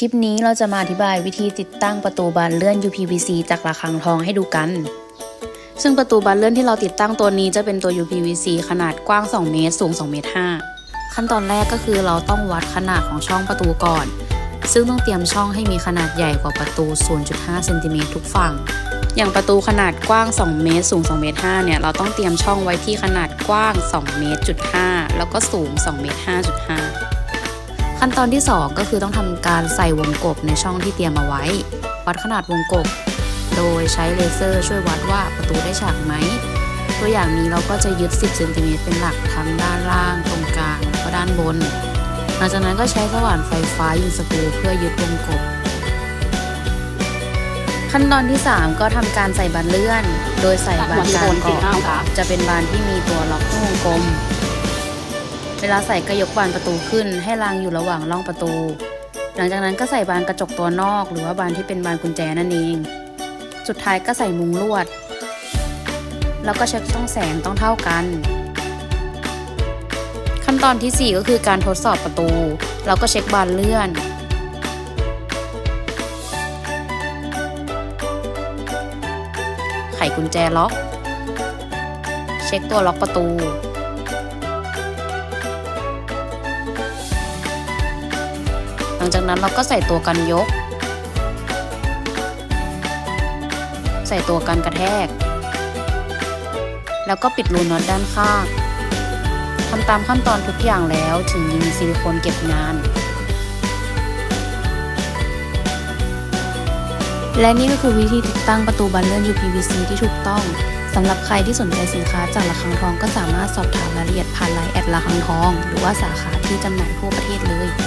คลิปนี้เราจะมาอธิบายวิธีติดตั้งประตูบานเลื่อน UPVC จากระฆังทองให้ดูกัน ซึ่งประตูบานเลื่อนที่เราติดตั้งตัวนี้จะเป็นตัว UPVC ขนาดกว้าง 2 เมตร สูง 2 เมตร 5 ขั้นตอนแรกก็คือเราต้องวัดขนาดของช่องประตูก่อน ซึ่งต้องเตรียมช่องให้มีขนาดใหญ่กว่าประตู 0.5เซนติเมตรทุกฝั่ง อย่างประตูขนาดกว้าง 2 เมตร สูง 2 เมตร 5 เนี่ย เราต้องเตรียมช่องไว้ที่ขนาดกว้าง 2 เมตรจุด5แล้วก็สูง 2 เมตร5.5 ขั้นตอนที่ 2 ก็คือต้องทำการใส่วงกบในช่องที่เตรียมเอาไว้ วัดขนาดวงกบ โดยใช้เลเซอร์ช่วยวัดว่าประตูได้ฉากไหม ตัวอย่างนี้เราก็จะยึด 10 เซนติเมตรเป็นหลักทั้งด้านล่าง ตรงกลางแล้วก็ด้านบน หลังจากนั้นก็ใช้สว่านไฟฟ้ายิงสกรูเพื่อยึดวงกบ ขั้นตอนที่ 3 ก็ทำการใส่บานเลื่อน โดยใส่บานกลางก่อนจะเป็นบานที่มีตัวล็อกที่วงกลม เวลาใส่ก็ยกบานประตูขึ้น ให้รางอยู่ระหว่างร่องประตู หลังจากนั้นก็ใส่บานกระจกตัวนอก หรือว่าบานที่เป็นบานกุญแจนั่นเอง สุดท้ายก็ใส่มุงลวด แล้วก็เช็คช่องแสงต้องเท่ากัน ขั้นตอนทีสี่4 ก็คือการทดสอบประตู เราก็เช็คบานเลื่อนไขกุญแจล็อก เช็คตัวล็อกประตู ลังจากนั้นเราก็ใส่ตัวกันยก ใส่ตัวกันกระแทก แล้วก็ปิดรูน็อตด้านข้างทำตามขั้นตอนทุกอย่างแล้วถึงยิงซิลิโคนเก็บงาน และนี่ก็คือวิธีติดตั้งประตูบานเลื่อน UPVC ที่ถูกต้องสำหรับใครที่สนใจสินค้าจากระฆังทองก็สามารถสอบถามรายละเอียดผ่านไลน์แอดระฆังทอง หรือว่าสาขาที่จำหน่ายทั่วประเทศเลย